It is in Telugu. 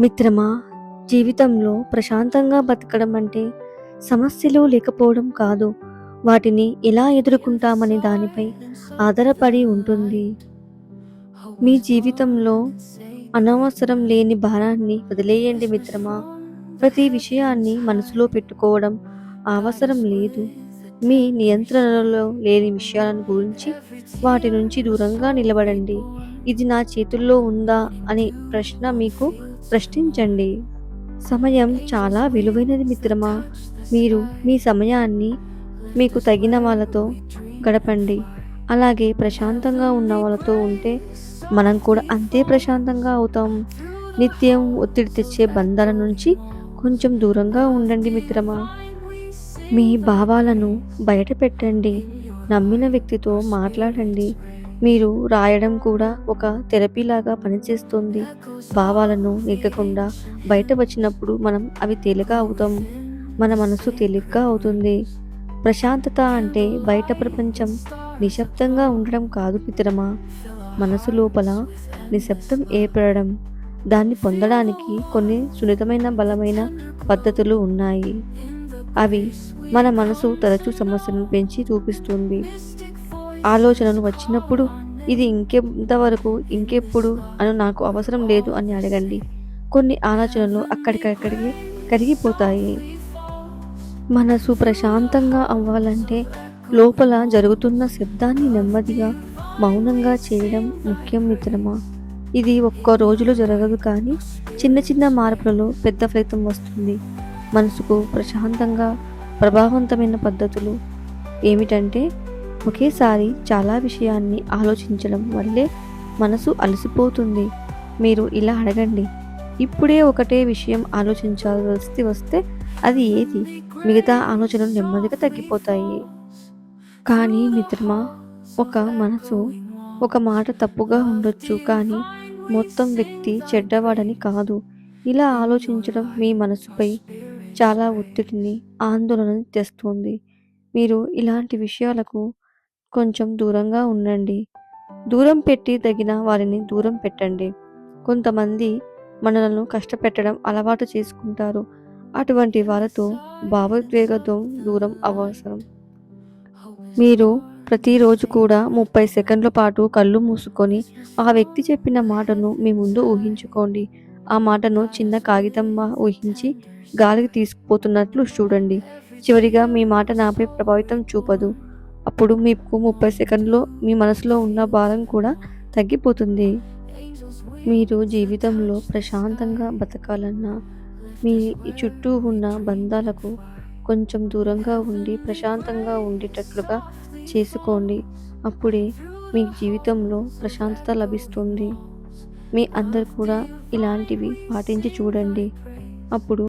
మిత్రమా జీవితంలో ప్రశాంతంగా బతకడం అంటే సమస్యలు లేకపోవడం కాదు. వాటిని ఎలా ఎదుర్కొంటామనే దానిపై ఆధారపడి ఉంటుంది. మీ జీవితంలో అనవసరం లేని భారాన్ని వదిలేయండి మిత్రమా. ప్రతి విషయాన్ని మనసులో పెట్టుకోవడం అవసరం లేదు. మీ నియంత్రణలో లేని విషయాలను గురించి వాటి నుంచి దూరంగా నిలబడండి. ఇది నా చేతుల్లో ఉందా అనే ప్రశ్న మీకు ప్రశ్నించండి సమయం చాలా విలువైనది మిత్రమా. మీరు మీ సమయాన్ని మీకు తగిన వాళ్ళతో గడపండి. అలాగే ప్రశాంతంగా ఉన్న వాళ్ళతో ఉంటే మనం కూడా అంతే ప్రశాంతంగా అవుతాం. నిత్యం ఒత్తిడి తెచ్చే బంధాల నుంచి కొంచెం దూరంగా ఉండండి మిత్రమా. మీ భావాలను బయట పెట్టండి నమ్మిన వ్యక్తితో మాట్లాడండి. మీరు రాయడం కూడా ఒక థెరపీలాగా పనిచేస్తుంది. భావాలను నెగ్గకుండా బయట వచ్చినప్పుడు మనం అవి తేలిక అవుతాం. మన మనసు తేలిగ్గా అవుతుంది. ప్రశాంతత అంటే బయట ప్రపంచం నిశ్శబ్దంగా ఉండడం కాదు మిత్రమా? మనసు లోపల నిశ్శబ్దం ఏర్పడడం దాన్ని పొందడానికి కొన్ని సున్నితమైన బలమైన పద్ధతులు ఉన్నాయి. అవి మన మనసు తరచూ సమస్యలను పెంచి చూపిస్తుంది. ఆలోచనలు వచ్చినప్పుడు ఇది ఇంకెంతవరకు ఇంకెప్పుడు అని నాకు అవసరం లేదు అని అడగండి. కొన్ని ఆలోచనలు అక్కడికక్కడికి కరిగిపోతాయి. మనసు ప్రశాంతంగా అవ్వాలంటే లోపల జరుగుతున్న శబ్దాన్ని నెమ్మదిగా మౌనంగా చేయడం ముఖ్యం మిత్రమా? ఇది ఒక్క రోజులో జరగదు కానీ చిన్న చిన్న మార్పులలో పెద్ద ఫలితం వస్తుంది. మనసుకు ప్రశాంతంగా ప్రభావవంతమైన పద్ధతులు ఏమిటంటే ఒకేసారి చాలా విషయాన్ని ఆలోచించడం వల్లే మనసు అలసిపోతుంది. మీరు ఇలా అడగండి. ఇప్పుడే ఒకటే విషయం ఆలోచించాల్సి వస్తే అది ఏది? మిగతా ఆలోచనలు నెమ్మదిగా తగ్గిపోతాయి. కానీ మిత్రమా ఒక మనసు ఒక మాట తప్పుగా ఉండొచ్చు కానీ మొత్తం వ్యక్తి చెడ్డవాడని కాదు. ఇలా ఆలోచించడం మీ మనసుపై చాలా ఒత్తిడిని ఆందోళనని తెస్తుంది. మీరు ఇలాంటి విషయాలకు కొంచెం దూరంగా ఉండండి. దూరం పెట్టి తగిన వారిని దూరం పెట్టండి. కొంతమంది మనలను కష్టపెట్టడం అలవాటు చేసుకుంటారు. అటువంటి వారితో భావోద్వేగతో దూరం అవసరం. మీరు ప్రతిరోజు కూడా ముప్పై సెకండ్ల పాటు కళ్ళు మూసుకొని ఆ వ్యక్తి చెప్పిన మాటను మీ ముందు ఊహించుకోండి. ఆ మాటను చిన్న కాగితంగా ఊహించి గాలికి తీసుకుపోతున్నట్లు చూడండి. చివరిగా మీ మాట నాపై ప్రభావితం చూపదు. అప్పుడు మీకు ముప్పై సెకండ్లో మీ మనసులో ఉన్న భారం కూడా తగ్గిపోతుంది. మీరు జీవితంలో ప్రశాంతంగా బతకాలన్నా మీ చుట్టూ ఉన్న బంధాలకు కొంచెం దూరంగా ఉండి ప్రశాంతంగా ఉండేటట్లుగా చేసుకోండి. అప్పుడే మీ జీవితంలో ప్రశాంతత లభిస్తుంది. మీ అందరు కూడా ఇలాంటివి పాటించి చూడండి. అప్పుడు